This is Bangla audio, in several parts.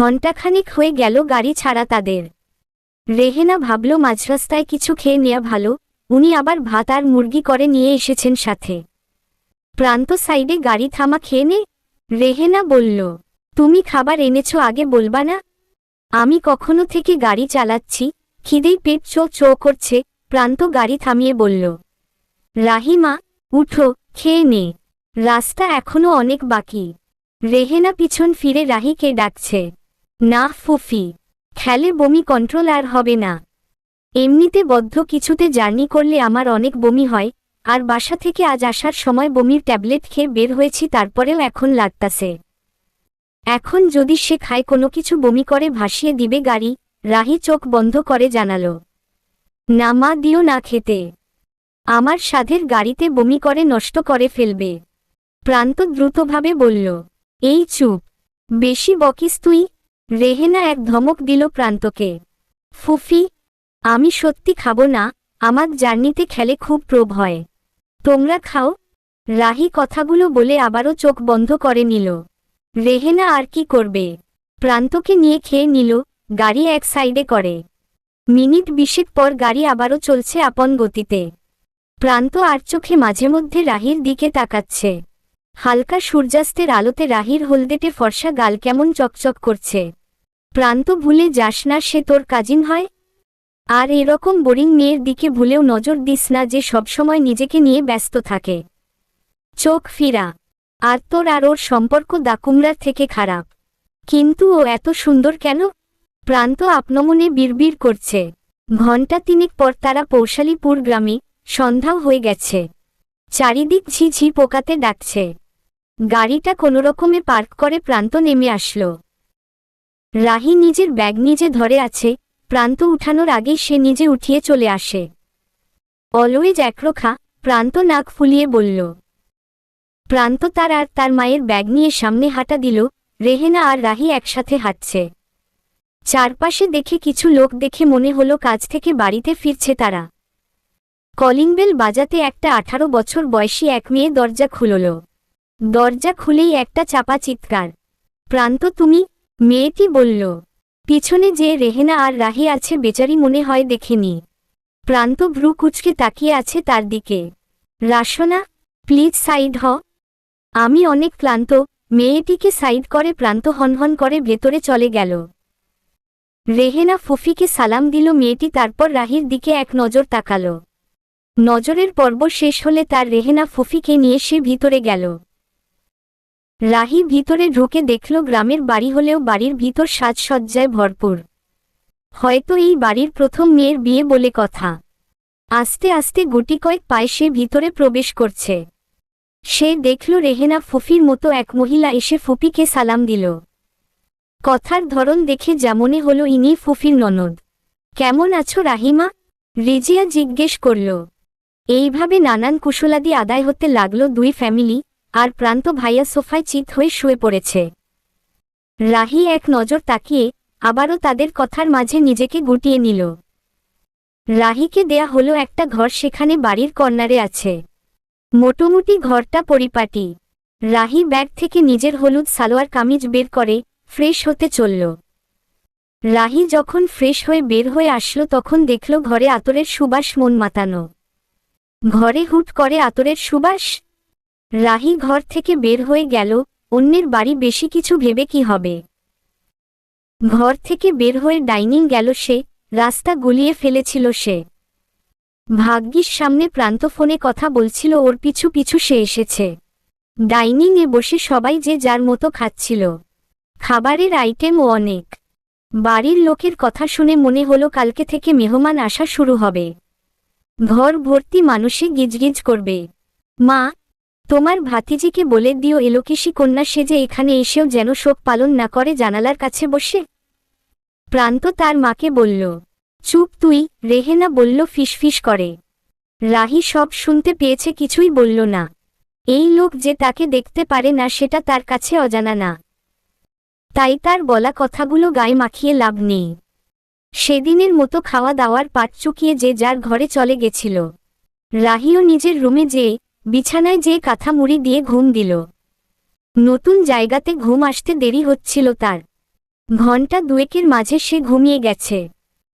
ঘণ্টাখানিক হয়ে গেল গাড়ি ছাড়া তাদের। রেহেনা ভাবল, মাঝরাস্তায় কিছু খেয়ে নেয়া ভালো। উনি আবার ভাত আর মুরগি করে নিয়ে এসেছেন সাথে। প্রান্ত সাইডে গাড়ি থামা খেয়ে নে। রেহেনা বলল, তুমি খাবার এনেছো আগে বলবা না? আমি কখনো থেকে গাড়ি চালাচ্ছি, খিদেই পেট চো চো করছে। প্রান্ত গাড়ি থামিয়ে বলল, রাহিমা, উঠো, খেয়ে নে। রাস্তা এখনও অনেক বাকি। রেহেনা পিছন ফিরে রাহিকে ডাকছে না, ফুফি। খেলে বমি কন্ট্রোল আর হবে না। এমনিতে বদ্ধ কিছুতে জার্নি করলে আমার অনেক বমি হয়, আর বাসা থেকে আজ আসার সময় বমির ট্যাবলেট খেয়ে বের হয়েছি, তারপরেও এখন লাগতাছে। এখন যদি সে খায়, কোনো কিছু বমি করে, ভাসিয়ে দিবে গাড়ি, রাহি চোখ বন্ধ করে জানাল। না মা, দিও না খেতে। আমার সাধের গাড়িতে বমি করে, নষ্ট করে ফেলবে। প্রান্ত দ্রুতভাবে বলল, এই চুপ। বেশি বকিস তুই রেহেনা এক ধমক দিল প্রান্তকে। ফুফি, আমি সত্যি খাব না, আমার জার্নিতে খেলে খুব প্রোভ হয়। তোমরা খাও। রাহি কথাগুলো বলে আবারও চোখ বন্ধ করে নিল। রেহেনা আর কি করবে? প্রান্তকে নিয়ে খেয়ে নিল, গাড়ি এক সাইডে করে। মিনিট বিশেক পর গাড়ি আবারও চলছে আপন গতিতে। প্রান্ত আর চোখে মাঝে মধ্যে রাহির দিকে তাকাচ্ছে। হালকা সূর্যাস্তের আলোতে রাহির হলদেটে ফর্সা গাল কেমন চকচক করছে। প্রান্ত ভুলে যাস না সে তোর কাজিন হয়। আর এরকম বোরিং মেয়ের দিকে ভুলেও নজর দিস না যে সবসময় নিজেকে নিয়ে ব্যস্ত থাকে। চোখ ফিরা। আর তোর আর ওর সম্পর্ক দাকুমরার থেকে খারাপ। কিন্তু ও এত সুন্দর কেন? প্রান্ত আপনমনে বিড়বিড় করছে। ঘণ্টা তিনেক পর তারা পৌশালীপুর গ্রামে সন্ধ্যাও হয়ে গেছে। চারিদিক ঝিঝি পোকাতে ডাকছে। গাড়িটা কোনোরকমে পার্ক করে প্রান্ত নেমে আসলো। রাহি নিজের ব্যাগ নিজে ধরে আছে, প্রান্ত উঠানোর আগেই সে নিজে উঠিয়ে চলে আসে। অলওয়েজ একরোখা, প্রান্ত নাক ফুলিয়ে বলল, প্রান্ত তার আর তার মায়ের ব্যাগ নিয়ে সামনে হাঁটা দিল, রেহেনা আর রাহি একসাথে হাঁটছে। চারপাশে দেখে কিছু লোক দেখে মনে হলো কাজ থেকে বাড়িতে ফিরছে তারা। কলিং বেল বাজাতে একটা আঠারো বছর বয়সী এক মেয়ে দরজা খুলল। দরজা খুলেই একটা চাপা চিৎকার, প্রান্ত তুমি মেয়েটি বলল, পিছনে যে রেহেনা আর রাহি আছে বেচারি মনে হয় দেখেনি। প্রান্ত ভ্রু কুচকে তাকিয়ে আছে তার দিকে। রাসনা, প্লিজ সাইড হ। আমি অনেক ক্লান্ত। মেয়েটিকে সাইড করে প্রান্ত হনহন করে ভেতরে চলে গেল। রেহেনা ফুফিকে সালাম দিল। মেয়েটি তারপর রাহির দিকে এক নজর তাকাল। নজরের পর্ব শেষ হলে তার রেহেনা ফুফিকে নিয়ে সে ভিতরে গেল। রাহি ভিতরে ঢুকে দেখল গ্রামের বাড়ি হলেও বাড়ির ভিতর সাজসজ্জায় ভরপুর। হয়তো এই বাড়ির প্রথম মেয়ের বিয়ে বলে কথা। আস্তে আস্তে গুটি কয়েক পায়ে সে ভিতরে প্রবেশ করছে। সে দেখল রেহেনা ফুফির মতো এক মহিলা এসে ফুপিকে সালাম দিল। কথার ধরন দেখে যেমনে হলো ইনি ফুফির ননদ। কেমন আছো রাহিমা? রিজিয়া জিজ্ঞেস করল। এইভাবে নানান কুশলাদি আদায় হতে লাগল দুই ফ্যামিলি। আর প্রান্ত ভাইয়া সোফায় চিত হয়ে শুয়ে পড়েছে। রাহি এক নজর তাকিয়ে আবারও তাদের কথার মাঝে নিজেকে গুটিয়ে নিল। রাহিকে দেয়া হলো একটা ঘর সেখানে বাড়ির কর্নারে আছে। মোটামুটি ঘরটা পরিপাটি। রাহি ব্যাগ থেকে নিজের হলুদ সালোয়ার কামিজ বের করে ফ্রেশ হতে চলল। রাহি যখন ফ্রেশ হয়ে বের হয়ে আসলো তখন দেখল ঘরে আতরের সুবাস মন মাতানো। ঘরে হুট করে আতরের সুবাস রাহি ঘর থেকে বের হয়ে গেল, অন্যের বাড়ি বেশি কিছু ভেবে কি হবে? ঘর থেকে বের হয়ে ডাইনিং গেল সে, রাস্তা গুলিয়ে ফেলেছিল সে। ভাগ্যিস সামনে প্রান্ত ফোনে কথা বলছিল, ওর পিছু পিছু সে এসেছে। ডাইনিংয়ে বসে সবাই যে যার মতো খাচ্ছিল। খাবারের আইটেমও অনেক। বাড়ির লোকের কথা শুনে মনে হলো কালকে থেকে মেহমান আসা শুরু হবে। ঘর ভর্তি মানুষে গিজগিজ করবে। মা তোমার ভাতিজিকে বলে দিও, এলোকেশী কন্যা সে যে এখানে এসেও যেন শোক পালন না করে জানালার কাছে বসে। প্রান্ত তার মাকে বলল, চুপ তুই, রেহেনা বলল, ফিসফিস করে। রাহি সব শুনতে পেয়েছে, কিছুই বলল না। এই লোক যে তাকে দেখতে পারে না, সেটা তার কাছে অজানা না। তাই তার বলা কথাগুলো গায়ে মাখিয়ে লাভ নেই। সেদিনের মতো খাওয়া দাওয়ার পাট চুকিয়ে যে যার ঘরে চলে গেছিল। রাহিও নিজের রুমে যেয়ে বিছানায় যে কাঁথা মুড়ি দিয়ে ঘুম দিল। নতুন জায়গাতে ঘুম আসতে দেরি হচ্ছিল তার। ঘণ্টা দুয়েকের মাঝে সে ঘুমিয়ে গেছে।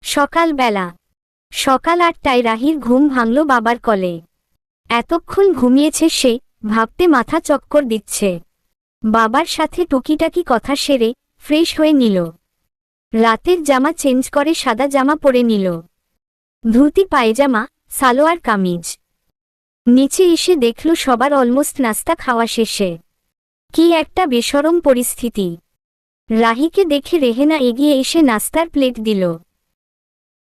সকালবেলা। সকাল আটটায় রাহির ঘুম ভাঙল বাবার কলে। এতক্ষণ ঘুমিয়েছে সে, ভাবতে মাথা চক্কর দিচ্ছে। বাবার সাথে টুকিটাকি কথা সেরে, ফ্রেশ হয়ে নিল। রাতের জামা চেঞ্জ করে সাদা জামা পরে নিল। ধুতি, পায়জামা, সালোয়ার, কামিজ। নিচে এসে দেখল সবার অলমোস্ট নাস্তা খাওয়া শেষে। কি একটা বেসরম পরিস্থিতি। রাহিকে দেখে রেহেনা এগিয়ে এসে নাস্তার প্লেট দিল।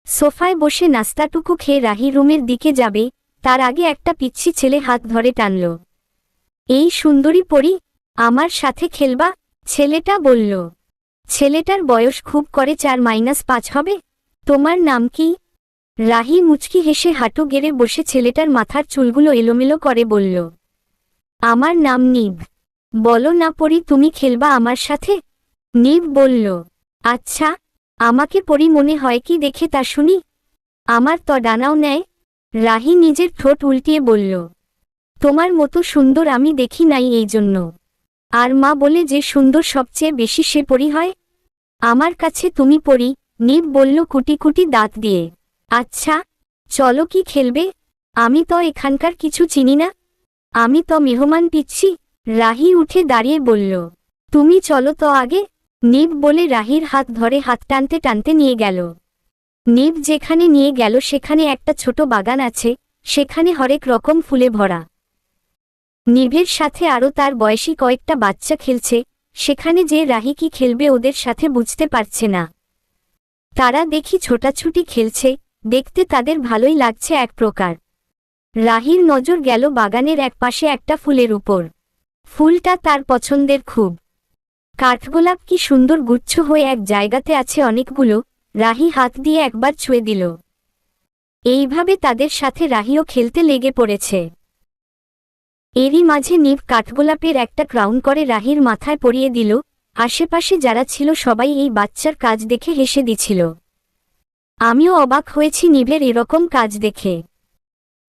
সোফায় বসে নাস্তাটুকু খেয়ে রাহি রুমের দিকে যাবে, তার আগে একটা পিচ্ছি ছেলে হাত ধরে টানল। এই সুন্দরী পরি, আমার সাথে খেলবা? ছেলেটা বলল। ছেলেটার বয়স খুব করে চার মাইনাস পাঁচ হবে। তোমার নাম কি? রাহি মুচকি হেসে হাঁটু গেড়ে বসে ছেলেটার মাথার চুলগুলো এলোমেলো করে বলল, আমার নাম নিব। বলো না পরি, তুমি খেলবা আমার সাথে? নিব বলল আচ্ছা আমাকে পরি মনে হয় কি দেখে তা শুনি। আমার ত ডানাও নেয়। রাহি নিজের ঠোঁট উল্টিয়ে বলল, তোমার মতো সুন্দর আমি দেখি নাই এই জন্য। আর মা বলে যে সুন্দর সবচেয়ে বেশি সে পরি হয়। আমার কাছে তুমি পরি। নিব বলল কুটি কুটি দাঁত দিয়ে। আচ্ছা চলো কি খেলবে? আমি তো এখানকার কিছু চিনি না। আমি তো মেহমান পিচ্ছি, রাহি উঠে দাঁড়িয়ে বলল। তুমি চলো তো আগে। নিব বলে রাহির হাত ধরে হাত টানতে টানতে নিয়ে গেল। নিব যেখানে নিয়ে গেল সেখানে একটা ছোট বাগান আছে, সেখানে হরেক রকম ফুলে ভরা। নিভের সাথে আরও তার বয়সী কয়েকটা বাচ্চা খেলছে, সেখানে যে রাহি কি খেলবে ওদের সাথে বুঝতে পারছে না। তারা দেখি ছোটাছুটি খেলছে দেখতে তাদের ভালোই লাগছে এক প্রকার। রাহির নজর গেল বাগানের এক পাশে একটা ফুলের উপর। ফুলটা তার পছন্দের খুব। কাঠগোলাপ কি সুন্দর গুচ্ছ হয়ে এক জায়গাতে আছে অনেকগুলো, রাহি হাত দিয়ে একবার ছুঁয়ে দিল। এইভাবে তাদের সাথে রাহিও খেলতে লেগে পড়েছে। এরই মাঝে নিব কাঠগোলাপের একটা ক্রাউন করে রাহির মাথায় পরিয়ে দিল, আশেপাশে যারা ছিল সবাই এই বাচ্চার কাজ দেখে হেসে দিছিল। আমিও অবাক হয়েছি নিভের এরকম কাজ দেখে।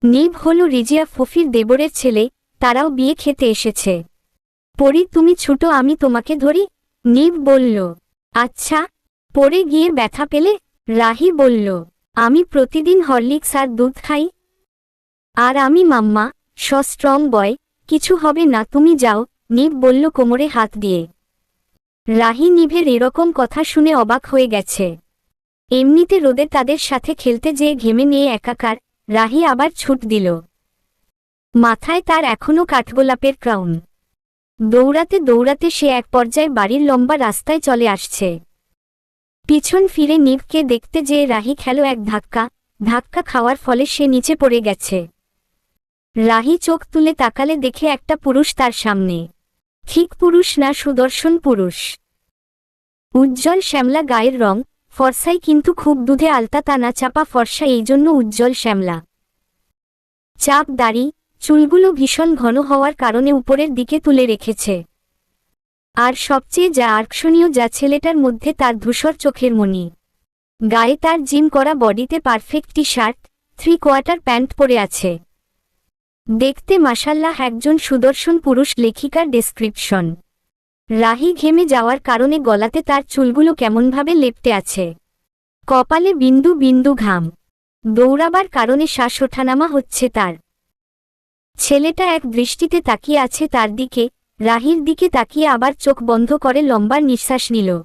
নিভ হল রিজিয়া ফফির দেবরের ছেলে, তারাও বিয়ে খেতে এসেছে। পরি, তুমি ছোট, আমি তোমাকে ধরি? নিভ বলল আচ্ছা। পরে গিয়ে ব্যথা পেলে রাহি বলল, আমি প্রতিদিন হরলিক্স আর দুধ খাই। আর আমি মাম্মা, স স্ট্রং বয় কিছু হবে না, তুমি যাও, নিভ বলল কোমরে হাত দিয়ে। রাহি নিভের এরকম কথা শুনে অবাক হয়ে গেছে। এমনিতে রোদে তাদের সাথে খেলতে যেয়ে ঘেমে নিয়ে একাকার, রাহি আবার ছুট দিল। মাথায় তার এখনও কাঠগোলাপের ক্রাউন। দৌড়াতে দৌড়াতে সে এক পর্যায়ে বাড়ির লম্বা রাস্তায় চলে আসছে। পিছন ফিরে নিভকে দেখতে যেয়ে রাহি খেল এক ধাক্কা ধাক্কা খাওয়ার ফলে সে নিচে পড়ে গেছে। রাহি চোখ তুলে তাকালে দেখে একটা পুরুষ তার সামনে। ঠিক পুরুষ না সুদর্শন পুরুষ। উজ্জ্বল শ্যামলা গায়ের রং ফর্সাই কিন্তু খুব দুধে আলতা তা না চাপা ফর্সা এই জন্য উজ্জ্বল শ্যামলা। চাপ দাড়ি, চুলগুলো ভীষণ ঘন হওয়ার কারণে উপরের দিকে তুলে রেখেছে। আর সবচেয়ে যা আকর্ষণীয় যা ছেলেটার মধ্যে তার ধূসর চোখের মনি গায়ে তার জিম করা বডিতে perfect T shirt three quarter pant পরে আছে। দেখতে মাসাল্লাহ একজন সুদর্শন পুরুষ লেখিকার ডেসক্রিপশন। রাহি ঘেমে যাওয়ার কারণে গলাতে তার চুলগুলো কেমনভাবে লেপটে আছে। কপালে বিন্দু বিন্দু ঘাম। দৌড়াবার কারণে শ্বাস ওঠানামা হচ্ছে তার। ছেলেটা এক দৃষ্টিতে তাকিয়ে আছে তার দিকে, রাহির দিকে তাকিয়ে আবার চোখ বন্ধ করে লম্বার নিঃশ্বাস নিল।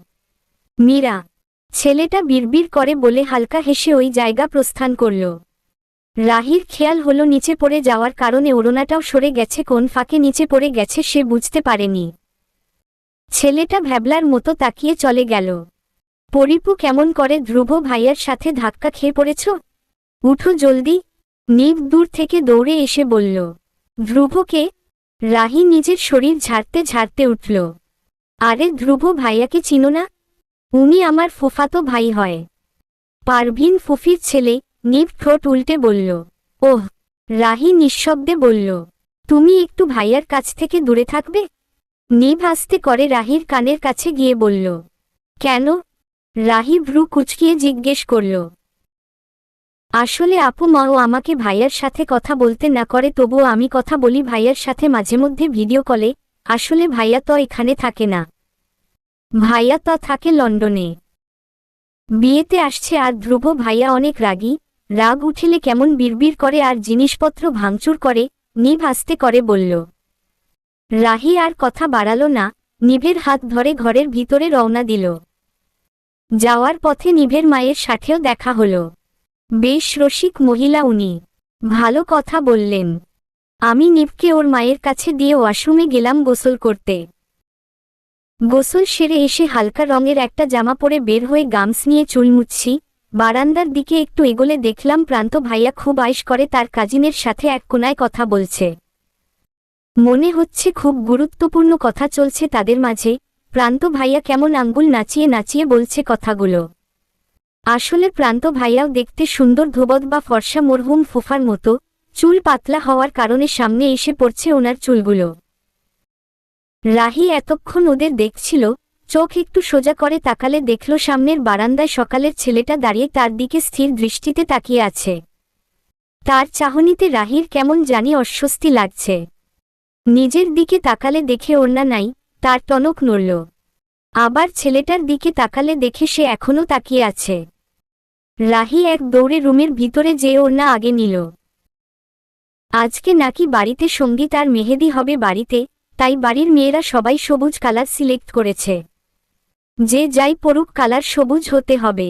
মীরা। ছেলেটা বিড়বিড় করে বলে হালকা হেসে ওই জায়গা প্রস্থান করল। রাহির খেয়াল হলো নিচে পড়ে যাওয়ার কারণে ওড়নাটাও সরে গেছে, কোন ফাঁকে নিচে পড়ে গেছে সে বুঝতে পারেনি। ছেলেটা ভ্যাবলার মতো তাকিয়ে চলে গেল। পরিপু কেমন করে ধ্রুব ভাইয়ার সাথে ধাক্কা খেয়ে পড়েছ? উঠো জলদি। নিব দূর থেকে দৌড়ে এসে বলল, ধ্রুবকে? রাহি নিজের শরীর ঝাড়তে ঝাড়তে উঠল। আরে ধ্রুব ভাইয়াকে চিনো না? উনি আমার ফুফাতো ভাই হয়। পারভিন ফুফির ছেলে নিব ঠোঁট উল্টে বলল, ওহ! রাহি নিঃশব্দে বলল, তুমি একটু ভাইয়ার কাছ থেকে দূরে থাকবে? নিভ আস্তে করে রাহির কানের কাছে গিয়ে বলল, কেন? রাহি ভ্রু কুচকিয়ে জিজ্ঞেস করল, আসলে আপু মাও আমাকে ভাইয়ার সাথে কথা বলতে না করে, তবুও আমি কথা বলি ভাইয়ার সাথে মাঝে মধ্যে ভিডিও কলে, আসলে ভাইয়া তো এখানে থাকে না। ভাইয়া তা থাকে লন্ডনে। বিয়েতে আসছে আর ধ্রুব ভাইয়া অনেক রাগী, রাগ উঠিলে কেমন বিড়বিড় করে আর জিনিসপত্র ভাঙচুর করে নিভ আস্তে করে বলল রাহি আর কথা বাড়াল না, নিভের হাত ধরে ঘরের ভিতরে রওনা দিল। যাওয়ার পথে নিভের মায়ের সাথেও দেখা হল। বেশ রসিক মহিলা উনি। ভালো কথা বললেন। আমি নিভকে ওর মায়ের কাছে দিয়ে ওয়াশরুমে গেলাম গোসল করতে। গোসল সেরে এসে হালকা রঙের একটা জামা পরে বের হয়ে গামস নিয়ে চুল মুচ্ছি বারান্দার দিকে একটু এগোলে দেখলাম প্রান্ত ভাইয়া খুব আইস করে তার কাজিনের সাথে এক কোনায় কথা বলছে। মনে হচ্ছে খুব গুরুত্বপূর্ণ কথা চলছে তাদের মাঝে। প্রান্ত ভাইয়া কেমন আঙ্গুল নাচিয়ে নাচিয়ে বলছে কথাগুলো। আসলে প্রান্ত ভাইয়াও দেখতে সুন্দর ধোবদ বা ফর্সা মরহুম ফুফার মতো। চুল পাতলা হওয়ার কারণে সামনে এসে পড়ছে ওনার চুলগুলো। রাহি এতক্ষণ ওদের দেখছিল, চোখ একটু সোজা করে তাকালে দেখল সামনের বারান্দায় সকালের ছেলেটা দাঁড়িয়ে তার দিকে স্থির দৃষ্টিতে তাকিয়ে আছে। তার চাহনিতে রাহির কেমন জানি অস্বস্তি লাগছে। নিজের দিকে তাকালে দেখে ওড়না নাই, তার টনক নড়ল। আবার ছেলেটার দিকে তাকালে দেখে সে এখনও তাকিয়ে আছে। রাহি এক দৌড়ে রুমের ভিতরে যে ওড়না আগে নিল। আজকে নাকি বাড়িতে সংগীত আর মেহেদি হবে বাড়িতে, তাই বাড়ির মেয়েরা সবাই সবুজ কালার সিলেক্ট করেছে। যে যাই পড়ুক কালার সবুজ হতে হবে।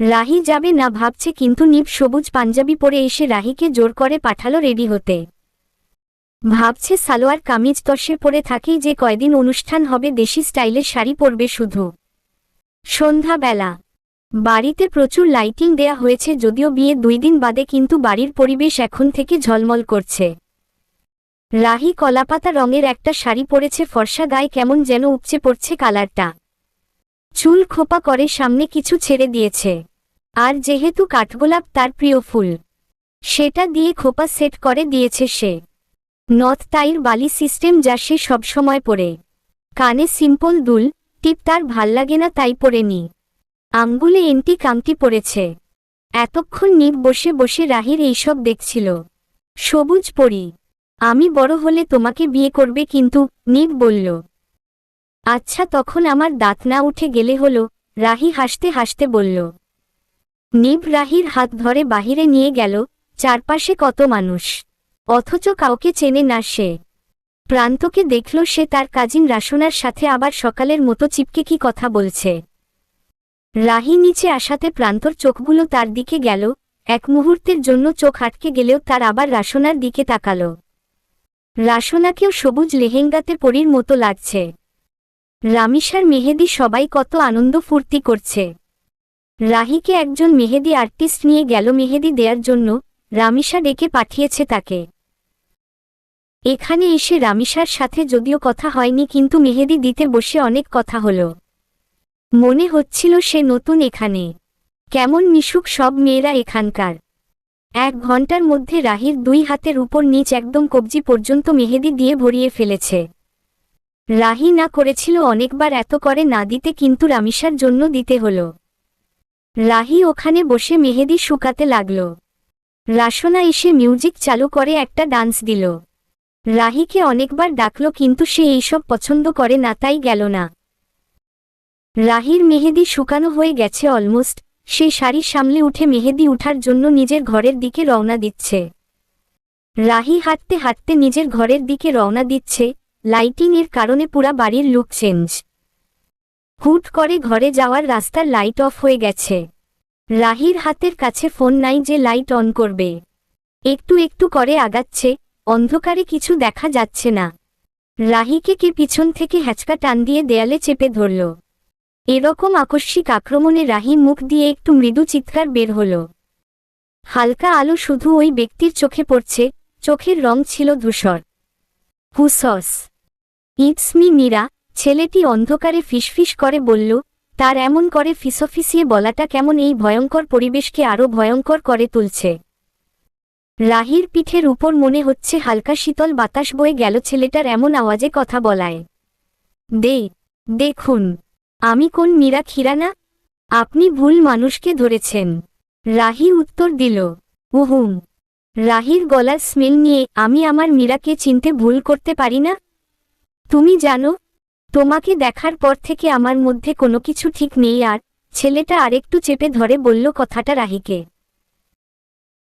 রাহি যাবে না ভাবছে কিন্তু নিপ সবুজ পাঞ্জাবি পরে এসে রাহিকে জোর করে পাঠালো রেডি হতে। ভাবছে সালোয়ার কামিজ তসে পরে থাকেই যে কয়দিন অনুষ্ঠান হবে, দেশি স্টাইলের শাড়ি পরবে শুধু। সন্ধ্যাবেলা। বাড়িতে প্রচুর লাইটিং দেয়া হয়েছে, যদিও বিয়ে দুই দিন বাদে কিন্তু বাড়ির পরিবেশ এখন থেকে ঝলমল করছে। রাহি কলাপাতা রঙের একটা শাড়ি পরেছে, ফর্সা গায়ে কেমন যেন উপচে পড়ছে কালারটা। চুল খোপা করে সামনে কিছু ছেড়ে দিয়েছে। আর যেহেতু কাঠগোলাপ, তার প্রিয় ফুল। সেটা দিয়ে খোপা সেট করে দিয়েছে সে। নথ তাইর বালি সিস্টেম যা সে সবসময় পরে কানে সিম্পল দুল, টিপ তার ভালো লাগে না তাই পরে নি। আঙ্গুলে এন্টি কামটি পড়েছে। এতক্ষণ নিব বসে বসে রাহির এইসব দেখছিল। সবুজ পরি। আমি বড় হলে তোমাকে বিয়ে করবে কিন্তু, নিব বলল। আচ্ছা তখন আমার দাঁত না উঠে গেলে হলো, রাহি হাসতে হাসতে বলল। নিব রাহির হাত ধরে বাহিরে নিয়ে গেল, চারপাশে কত মানুষ। অথচ কাউকে চেনে না সে। প্রান্তকে দেখল সে তার কাজিন রাসনার সাথে আবার সকালের মতো চিপকে কি কথা বলছে। রাহি নিচে আসাতে প্রান্তর চোখগুলো তার দিকে গেল, এক মুহূর্তের জন্য চোখ আটকে গেলেও তার আবার রাসনার দিকে তাকাল। রাসনাকেও সবুজ লেহেঙ্গাতে পরীর মতো লাগছে। রামিসার মেহেদি সবাই কত আনন্দ ফুর্তি করছে। রাহিকে একজন মেহেদি আর্টিস্ট নিয়ে গেল মেহেদি দেয়ার জন্য রামিসা ডেকে পাঠিয়েছে তাকে। এখানে এসে রামিসার সাথে যদিও কথা হয়নি, কিন্তু মেহেদি দিতে বসে অনেক কথা হল। মনে হচ্ছিল সে নতুন এখানে। কেমন মিশুক সব মেয়েরা এখানকার। এক ঘণ্টার মধ্যে রাহির দুই হাতের উপর নিচ একদম কবজি পর্যন্ত মেহেদি দিয়ে ভরিয়ে ফেলেছে। রাহি না করেছিল অনেকবার এত করে না দিতে, কিন্তু রামিসার জন্য দিতে হল। রাহি ওখানে বসে মেহেদি শুকাতে লাগল। রাসনা এসে মিউজিক চালু করে একটা ডান্স দিল। রাহিকে অনেকবার ডাকল কিন্তু সে এইসব পছন্দ করে না, তাই গেল না। রাহির মেহেদি শুকানো হয়ে গেছে অলমোস্ট, সে শাড়ি সামলে উঠে মেহেদি উঠার জন্য নিজের ঘরের দিকে রওনা দিচ্ছে। রাহি হাঁটতে হাঁটতে নিজের ঘরের দিকে রওনা দিচ্ছে লাইটিং এর কারণে পুরা বাড়ির লুক চেঞ্জ। হুট করে ঘরে যাওয়ার রাস্তার লাইট অফ হয়ে গেছে। রাহির হাতের কাছে ফোন নাই যে লাইট অন করবে। একটু একটু করে আগাচ্ছে অন্ধকারে কিছু দেখা যাচ্ছে না। রাহিকে কে পিছন থেকে হ্যাচকা টান দিয়ে দেয়ালে চেপে ধরল। এরকম আকস্মিক আক্রমণে রাহি মুখ দিয়ে একটু মৃদু চিৎকার বের হল। হালকা আলো শুধু ওই ব্যক্তির চোখে পড়ছে, চোখের রং ছিল ধূসর। হুসস ইটস মি মীরা, ছেলেটি অন্ধকারে ফিসফিস করে বলল, তার এমন করে ফিসফিসিয়ে বলাটা কেমন এই ভয়ঙ্কর পরিবেশকে আরও ভয়ঙ্কর করে তুলছে। রাহির পিঠের উপর মনে হচ্ছে হালকা শীতল বাতাস বয়ে গেল ছেলেটার এমন আওয়াজে কথা বলায়। দে, দেখুন, আমি কোন মীরা খিরানা? আপনি ভুল মানুষকে ধরেছেন। রাহি উত্তর দিল, উহুম। রাহির গলার স্মেল নিয়ে আমি আমার মীরাকে চিনতে ভুল করতে পারি না? তুমি জানো, তোমাকে দেখার পর থেকে আমার মধ্যে কোনো কিছু ঠিক নেই আর ছেলেটা আরেকটু চেপে ধরে বলল কথাটা রাহিকে।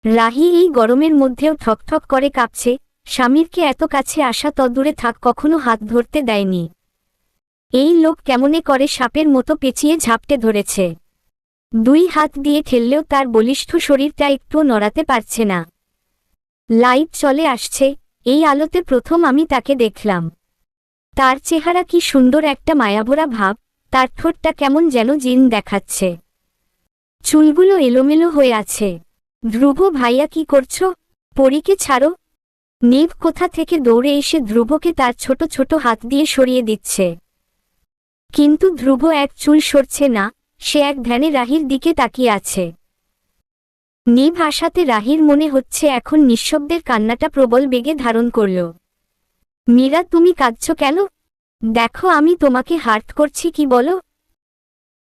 রাহি এই গরমের মধ্যেও ঠকঠক করে কাঁপছে, স্বামীরকে এত কাছে আসা তদূরে থাক, কখনো হাত ধরতে দেয়নি। এই লোক কেমনে করে সাপের মতো পেঁচিয়ে ঝাপটে ধরেছে। দুই হাত দিয়ে ঠেললেও তার বলিষ্ঠ শরীরটা একটুও নড়াতে পারছে না। লাইট চলে আসছে, এই আলোতে প্রথম আমি তাকে দেখলাম। তার চেহারা কি সুন্দর একটা মায়াভরা ভাব, তার ঠোঁটটা কেমন যেন জিন দেখাচ্ছে। চুলগুলো এলোমেলো হয়ে আছে। ধ্রুব ভাইয়া কি করছ? পরীকে ছাড়ো। নিভ কোথা থেকে দৌড়ে এসে ধ্রুবকে তার ছোট ছোট হাত দিয়ে সরিয়ে দিচ্ছে। কিন্তু ধ্রুব এক চুল সরছে না, সে এক ধ্যানে রাহির দিকে তাকিয়ে আছে। নিভ আশাতে রাহির মনে হচ্ছে এখন নিঃশব্দের কান্নাটা প্রবল বেগে ধারণ করল। মীরা, তুমি কাঁদছ কেন? দেখো, আমি তোমাকে হার্ট করছি, কি বলো?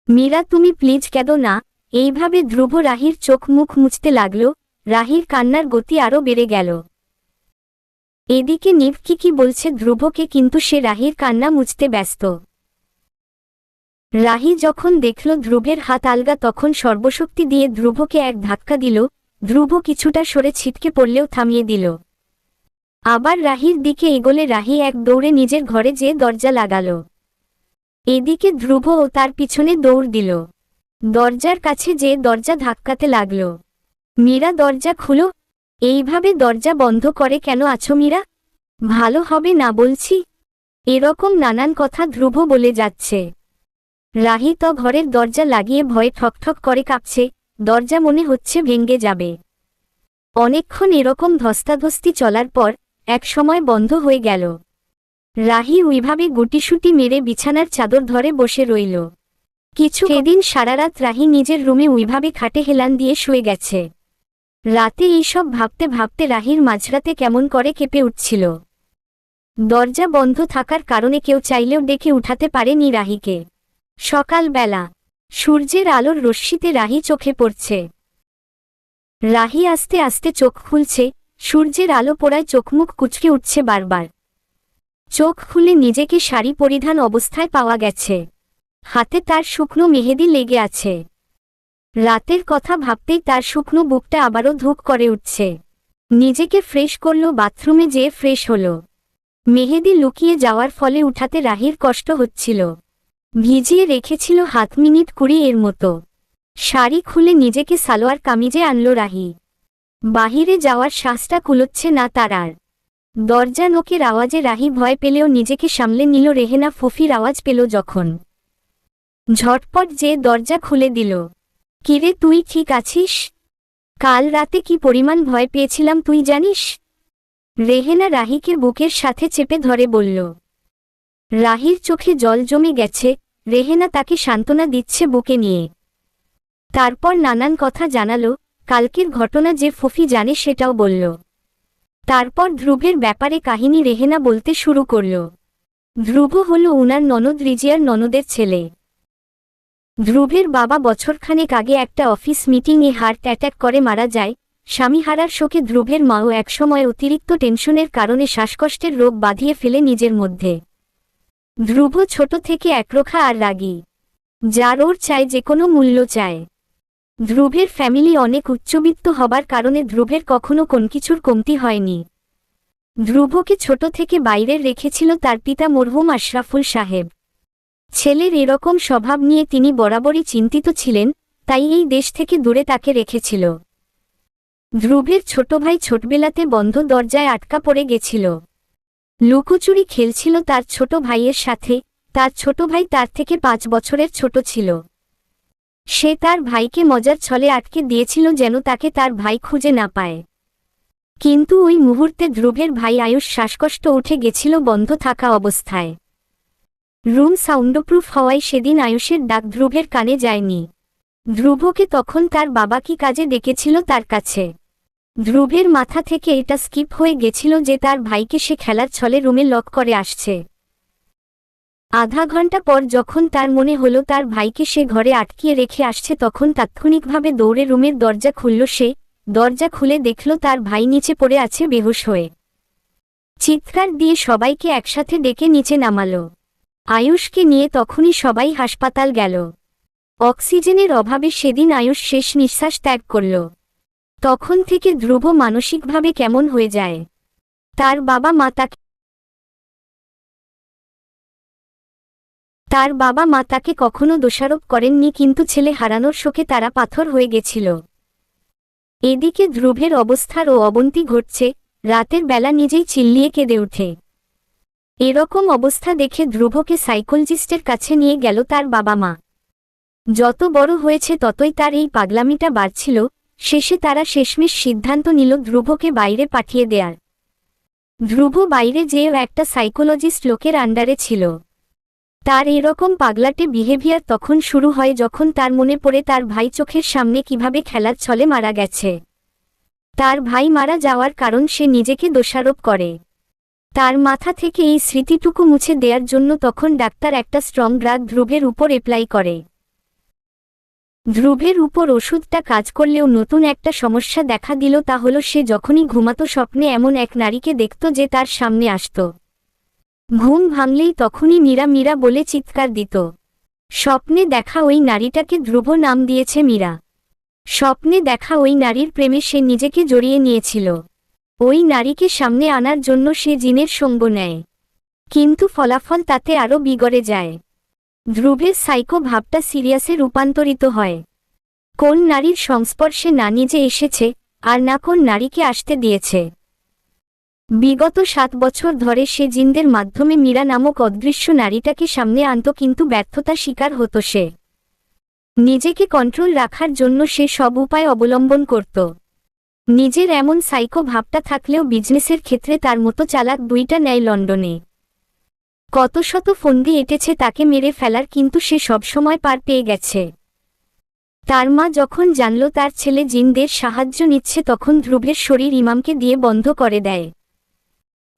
মীরা, তুমি প্লিজ কেঁদো না। এইভাবে ধ্রুব রাহির চোখ মুখ মুছতে লাগল, রাহির কান্নার গতি আরও বেড়ে গেল। এদিকে নিভ কি কি বলছে ধ্রুবকে কিন্তু সে রাহির কান্না মুছতে ব্যস্ত। রাহি যখন দেখল ধ্রুবের হাত আলগা তখন সর্বশক্তি দিয়ে ধ্রুবকে এক ধাক্কা দিল, ধ্রুব কিছুটা সরে ছিটকে পড়লেও থামিয়ে দিল। আবার রাহির দিকে এগোলে রাহি এক দৌড়ে নিজের ঘরে যেয়ে দরজা লাগাল। এদিকে ধ্রুব ও তার পিছনে দৌড় দিল। দরজার কাছে যে দরজা ধাক্কাতে লাগল। মীরা দরজা খুলো। এইভাবে দরজা বন্ধ করে কেন আছো মীরা? ভালো হবে না বলছি। এরকম নানান কথা ধ্রুব বলে যাচ্ছে। রাহি তো ঘরের দরজা লাগিয়ে ভয়ে ঠকঠক করে কাঁপছে। দরজা মনে হচ্ছে ভেঙ্গে যাবে। অনেকক্ষণ এরকম ধস্তাধস্তি চলার পর এক সময় বন্ধ হয়ে গেল। রাহি ওইভাবে গুটিসুটি মেরে বিছানার চাদর ধরে বসে রইল। কিছু সেদিন সারারাত রাহি নিজের রুমে ওইভাবে খাটে হেলান দিয়ে শুয়ে গেছে। রাতে এইসব ভাবতে ভাবতে রাহির মাঝরাতে কেমন করে কেঁপে উঠছিল। দরজা বন্ধ থাকার কারণে কেউ চাইলেও ডেকে উঠাতে পারেনি রাহিকে। সকালবেলা সূর্যের আলোর রশ্মিতে রাহি চোখে পড়ছে। রাহি আস্তে আস্তে চোখ খুলছে, সূর্যের আলো পোড়ায় চোখমুখ কুচকে উঠছে বারবার। চোখ খুলে নিজেকে শাড়ি পরিধান অবস্থায় পাওয়া গেছে। হাতে তার শুকনো মেহেদি লেগে আছে। রাতের কথা ভাবতেই তার শুকনো বুকটা আবারও ধুক করে উঠছে। নিজেকে ফ্রেশ করল, বাথরুমে যেয়ে ফ্রেশ হল। মেহেদি লুকিয়ে যাওয়ার ফলে উঠাতে রাহির কষ্ট হচ্ছিল। ভিজিয়ে রেখেছিল হাত মিনিট কুড়ি এর মতো। শাড়ি খুলে নিজেকে সালোয়ার কামিজে আনল রাহি। বাহিরে যাওয়ার শ্বাসটা কুলোচ্ছে না তার আর। দরজা নোকের আওয়াজে রাহি ভয় পেলেও নিজেকে সামলে নিল রেহেনা, ফফির আওয়াজ পেল যখন। ঝটপট যে দরজা খুলে দিল। কিরে তুই ঠিক আছিস? কাল রাতে কি পরিমাণ ভয় পেয়েছিলাম তুই জানিস? রেহেনা রাহিকে বুকের সাথে চেপে ধরে বলল। রাহির চোখে জল জমে গেছে, রেহেনা তাকে সান্ত্বনা দিচ্ছে বুকে নিয়ে। তারপর নানান কথা জানালো, কালকের ঘটনা যে ফফি জানে সেটাও বলল। তারপর ধ্রুবের ব্যাপারে কাহিনী রেহেনা বলতে শুরু করল। ধ্রুব হল উনার ননদ রিজিয়ার ননদের ছেলে। ধ্রুবের বাবা বছরখানেক আগে একটা অফিস মিটিংয়ে হার্ট অ্যাট্যাক করে মারা যায় স্বামী হারার শোকে ধ্রুবের মাও একসময় অতিরিক্ত টেনশনের কারণে শ্বাসকষ্টের রোগ বাঁধিয়ে ফেলে নিজের মধ্যে। ধ্রুব ছোট থেকে একরোখা আর রাগী। যার ওর চায় যে কোনো মূল্য চায়। ধ্রুবের ফ্যামিলি অনেক উচ্চবিত্ত হবার কারণে ধ্রুবের কখনো কোন কিছুর কমতি হয়নি। ধ্রুবকে ছোট থেকে বাইরে রেখেছিল তার পিতা মরহুম আশরাফুল সাহেব। ছেলের এরকম স্বভাব নিয়ে তিনি বরাবরই চিন্তিত ছিলেন, তাই এই দেশ থেকে দূরে তাকে রেখেছিল। ধ্রুবের ছোট ভাই ছোটবেলাতে বন্ধ দরজায় আটকা পড়ে গেছিল। লুকোচুরি খেলছিল তার ছোট ভাইয়ের সাথে, তার ছোট ভাই তার থেকে পাঁচ বছরের ছোট ছিল। সে তার ভাইকে মজার ছলে আটকে দিয়েছিল যেন তাকে তার ভাই খুঁজে না পায়। কিন্তু ওই মুহূর্তে ধ্রুবের ভাই আয়ুষ শ্বাসকষ্ট উঠে গেছিল বন্ধ থাকা অবস্থায়। রুম সাউন্ডপ্রুফ হওয়ায় সেদিন আয়ুষের ডাক ধ্রুবের কানে যায়নি। ধ্রুবকে তখন তার বাবা কি কাজে ডেকেছিল তার কাছে। ধ্রুবের মাথা থেকে এটা স্কিপ হয়ে গেছিল যে তার ভাইকে সে খেলার ছলে রুমে লক করে আসছে। আধা ঘণ্টা পর যখন তার মনে হলো তার ভাইকে সে ঘরে আটকিয়ে রেখে আসছে তখন তাৎক্ষণিকভাবে দৌড়ে রুমের দরজা খুলল সে, দরজা খুলে দেখল তার ভাই নিচে পড়ে আছে বেহুশ হয়ে। চিৎকার দিয়ে সবাইকে একসাথে ডেকে নিচে নামালো। আয়ুষকে নিয়ে তখনই সবাই হাসপাতাল গেল। অক্সিজেনের অভাবে সেদিন আয়ুষ শেষ নিঃশ্বাস ত্যাগ করল। তখন থেকে ধ্রুব মানসিকভাবে কেমন হয়ে যায়। তার বাবা মা তাকে তার বাবা মা তাকে কখনো দোষারোপ করেননি কিন্তু ছেলে হারানোর শোকে তারা পাথর হয়ে গেছিল। এদিকে ধ্রুবের অবস্থার ও অবনতি ঘটছে। রাতের বেলা নিজেই চিল্লিয়ে কেঁদে ওঠে। এরকম অবস্থা দেখে ধ্রুবকে সাইকোলজিস্টের কাছে নিয়ে গেল তার বাবা মা। যত বড় হয়েছে ততই তার এই পাগলামিটা বাড়ছিল, শেষে তারা শেষমেশ সিদ্ধান্ত নিল ধ্রুবকে বাইরে পাঠিয়ে দেয়ার। ধ্রুব বাইরে যেও একটা সাইকোলজিস্ট লোকের আন্ডারে ছিল। তার এরকম পাগলাটে বিহেভিয়ার তখন শুরু হয় যখন তার মনে পড়ে তার ভাই চোখের সামনে কীভাবে খেলার ছলে মারা গেছে। তার ভাই মারা যাওয়ার কারণ সে নিজেকে দোষারোপ করে। তার মাথা থেকে এই স্মৃতিটুকু মুছে দেওয়ার জন্য তখন ডাক্তার একটা স্ট্রং ড্রাগ ধ্রুবের উপর এপ্লাই করে। ধ্রুবের উপর ওষুধটা কাজ করলেও নতুন একটা সমস্যা দেখা দিল তা হল সে যখনই ঘুমাতো স্বপ্নে এমন এক নারীকে দেখত যে তার সামনে আসত। ঘুম ভাঙলেই তখনই মীরা মীরা বলে চিৎকার দিত। স্বপ্নে দেখা ওই নারীটাকে ধ্রুব নাম দিয়েছে মীরা। স্বপ্নে দেখা ওই নারীর প্রেমে সে নিজেকে জড়িয়ে নিয়েছিল। ওই নারীকে সামনে আনার জন্য সে জিনের সঙ্গ নেয়। কিন্তু ফলাফল তাতে আরও বিগড়ে যায়। ধ্রুবের সাইকো ভাবটা সিরিয়াসে রূপান্তরিত হয়। কোন নারীর সংস্পর্শে না নিজে এসেছে, আর না কোন নারীকে আসতে দিয়েছে। বিগত সাত বছর ধরে সে জিনদের মাধ্যমে মীরা নামক অদৃশ্য নারীটাকে সামনে আনত কিন্তু ব্যর্থতা শিকার হতো সে। নিজেকে কন্ট্রোল রাখার জন্য সে সব উপায় অবলম্বন করত। নিজের এমন সাইকো ভাবটা থাকলেও বিজনেসের ক্ষেত্রে তার মতো চালাক দুইটা নেয় লন্ডনে। কত শত ফন্দি এঁটেছে তাকে মেরে ফেলার কিন্তু সে সবসময় পার পেয়ে গেছে। তার মা যখন জানল তার ছেলে জিনদের সাহায্য নিচ্ছে তখন ধ্রুবের শরীর ইমামকে দিয়ে বন্ধ করে দেয়।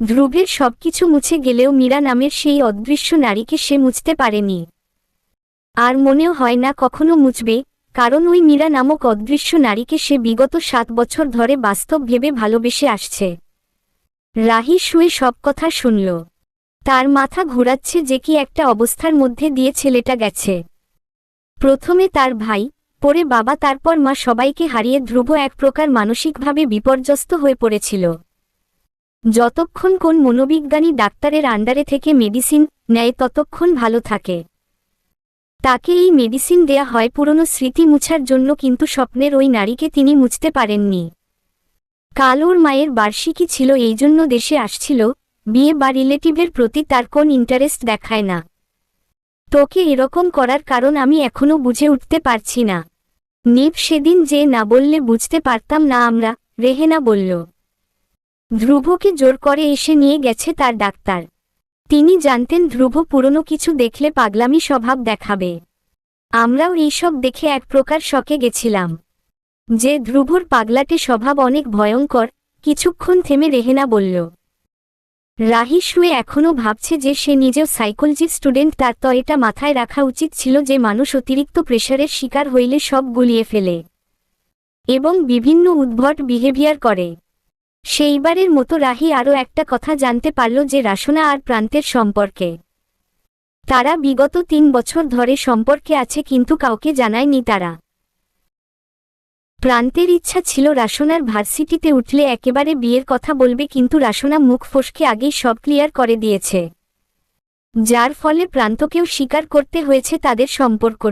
ধ্রুবের সবকিছু মুছে গেলেও মীরা নামের সেই অদৃশ্য নারীকে সে মুছতে পারেনি। আর মনেও হয় না কখনো মুছবে কারণ ওই মীরা নামক অদৃশ্য নারীকে সে বিগত সাত বছর ধরে বাস্তব ভেবে ভালোবেসে আসছে। রাহি শুয়ে সব কথা শুনল। তার মাথা ঘোরাচ্ছে যে কি একটা অবস্থার মধ্যে দিয়ে ছেলেটা গেছে। প্রথমে তার ভাই, পরে বাবা, তারপর মা সবাইকে হারিয়ে ধ্রুব এক প্রকার মানসিকভাবে বিপর্যস্ত হয়ে পড়েছিল। যতক্ষণ কোন মনোবিজ্ঞানী ডাক্তারের আন্ডারে থেকে মেডিসিন নেয়, ততক্ষণ ভালো থাকে। তাকে এই মেডিসিন দেয়া হয় পুরনো স্মৃতি মুছার জন্য কিন্তু স্বপ্নের ওই নারীকে তিনি মুছতে পারেননি। কাল ওর মায়ের বার্ষিকী ছিল, এই জন্য দেশে আসছিল, বিয়ে বা রিলেটিভের প্রতি তার কোন ইন্টারেস্ট দেখায় না। তোকে এরকম করার কারণ আমি এখনও বুঝে উঠতে পারছি না। নিপ সেদিন যে না বললে বুঝতে পারতাম না আমরা, রেহেনা বলল। ধ্রুবকে জোর করে এসে নিয়ে গেছে তার ডাক্তার। তিনি জানতেন ধ্রুব পুরনো কিছু দেখলে পাগলামি স্বভাব দেখাবে। আমরাও এইসব দেখে এক প্রকার শকে গেছিলাম। যে ধ্রুবর পাগলাটে স্বভাব অনেক ভয়ঙ্কর, কিছুক্ষণ থেমে রেহেনা বলল, রাহি শুয়ে এখনও ভাবছে যে সে নিজেও সাইকোলজি স্টুডেন্ট, তার তো এটা মাথায় রাখা উচিত ছিল যে মানুষ অতিরিক্ত প্রেশারের শিকার হইলে সব গুলিয়ে ফেলে এবং বিভিন্ন উদ্ভট বিহেভিয়ার করে। সেইবারের মতো রাহি আরও একটা কথা জানতে পারল যে রাসনা আর প্রান্তের সম্পর্কে। তারা বিগত তিন বছর ধরে সম্পর্কে আছে কিন্তু কাউকে জানায়নি তারা। প্রান্তের ইচ্ছা ছিল রাসনার ভার্সিটিতে উঠলে একেবারে বিয়ের কথা বলবে কিন্তু রাসনা মুখ ফসকে আগেই সব ক্লিয়ার করে দিয়েছে। যার ফলে প্রান্তকেও স্বীকার করতে হয়েছে তাদের সম্পর্ক